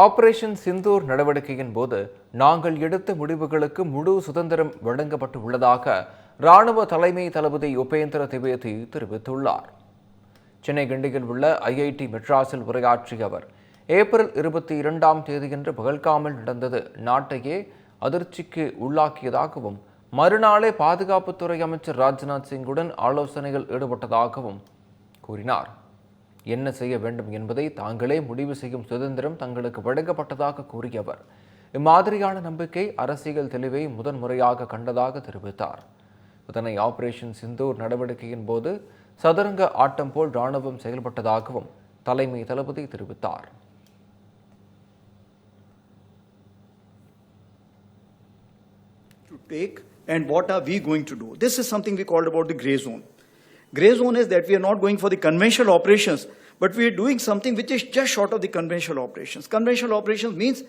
Operation Sindoor நடவடிக்கையின் போது நாங்கள் எடுத்த முடிவுகளுக்கு முழு சுதந்திரம் வழங்கப்பட்டு உள்ளதாக இராணுவ தலைமை தளபதி உபேந்திர திவேதி தெரிவித்துள்ளார். சென்னை கிண்டியில் உள்ள ஐஐடி மெட்ராஸில் உரையாற்றிய அவர் ஏப்ரல் இருபத்தி இரண்டாம் தேதியன்று பகல்காமில் நடந்தது நாட்டையே அதிர்ச்சிக்கு உள்ளாக்கியதாகவும் மறுநாளே பாதுகாப்புத்துறை அமைச்சர் ராஜ்நாத் சிங்குடன் ஆலோசனையில் ஈடுபட்டதாகவும் கூறினார். என்ன செய்ய வேண்டும் என்பதை தாங்களே முடிவு செய்யும் சுதந்திரம் தங்களுக்கு வழங்கப்பட்டதாக கூறிய அவர் இம்மாதிரியான நம்பிக்கை அரசியல் தெளிவை முதன்முறையாக கண்டதாக தெரிவித்தார் இதனை ஆபரேஷன் சிந்தூர் நடவடிக்கையின் போது சதுரங்க ஆட்டம் போல் ராணுவம் செயல்பட்டதாகவும் தலைமை தளபதி தெரிவித்தார் to take and what are we going to do? This is something we called about the gray zone. Gray zone is that we are not going for the conventional operations, but we are doing something which is just short of the conventional operations. Conventional operations means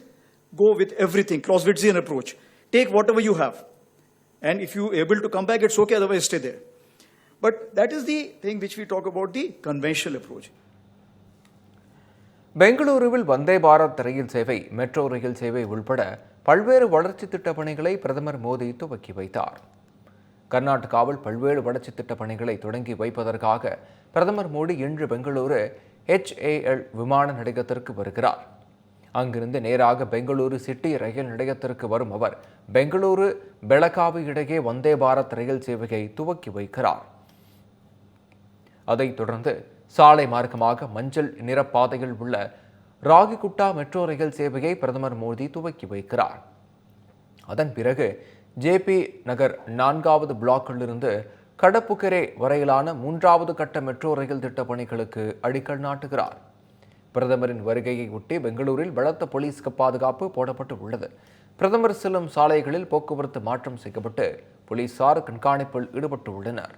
go with everything, Clausewitzian approach. Take whatever you have. And if you're able to come back, it's okay, otherwise stay there. But that is the thing which we talk about the conventional approach. பெங்களூருவில் வந்தே பாரத் ரயில் சேவை metro rail சேவை உள்பட பல்வேறு வளர்ச்சி திட்ட பணிகளை பிரதமர் மோடி துவக்கி வைத்தார் கர்நாடகாவில் பல்வேறு வளர்ச்சி திட்ட பணிகளை தொடங்கி வைப்பதற்காக பிரதமர் மோடி இன்று பெங்களூரு ஹெச்ஏஎல் விமான நிலையத்திற்கு வருகிறார். அங்கிருந்து நேராக பெங்களூரு சிட்டி ரயில் நிலையத்திற்கு வரும் அவர் பெங்களூரு பெலகாவி இடையே வந்தே பாரத் ரயில் சேவையை துவக்கி வைக்கிறார். அதைத் தொடர்ந்து சாலை மார்க்கமாக மஞ்சள் நிறப்பாதையில் உள்ள ராகிகுட்டா மெட்ரோ ரயில் சேவையை பிரதமர் மோடி துவக்கி வைக்கிறார். அதன் பிறகு ஜேபி நகர் நான்காவது பிளாக்கிலிருந்து கடப்புக்கரை வரையிலான மூன்றாவது கட்ட மெட்ரோ ரயில் திட்டப் பணிகளுக்கு அடிக்கல் நாட்டுகிறார். பிரதமரின் வருகையை ஒட்டி பெங்களூரில் பலத்த போலீஸ் பாதுகாப்பு போடப்பட்டு உள்ளது. பிரதமர் செல்லும் சாலைகளில் போக்குவரத்து மாற்றம் செய்யப்பட்டு போலீசார் கண்காணிப்பில் ஈடுபட்டு உள்ளனர்.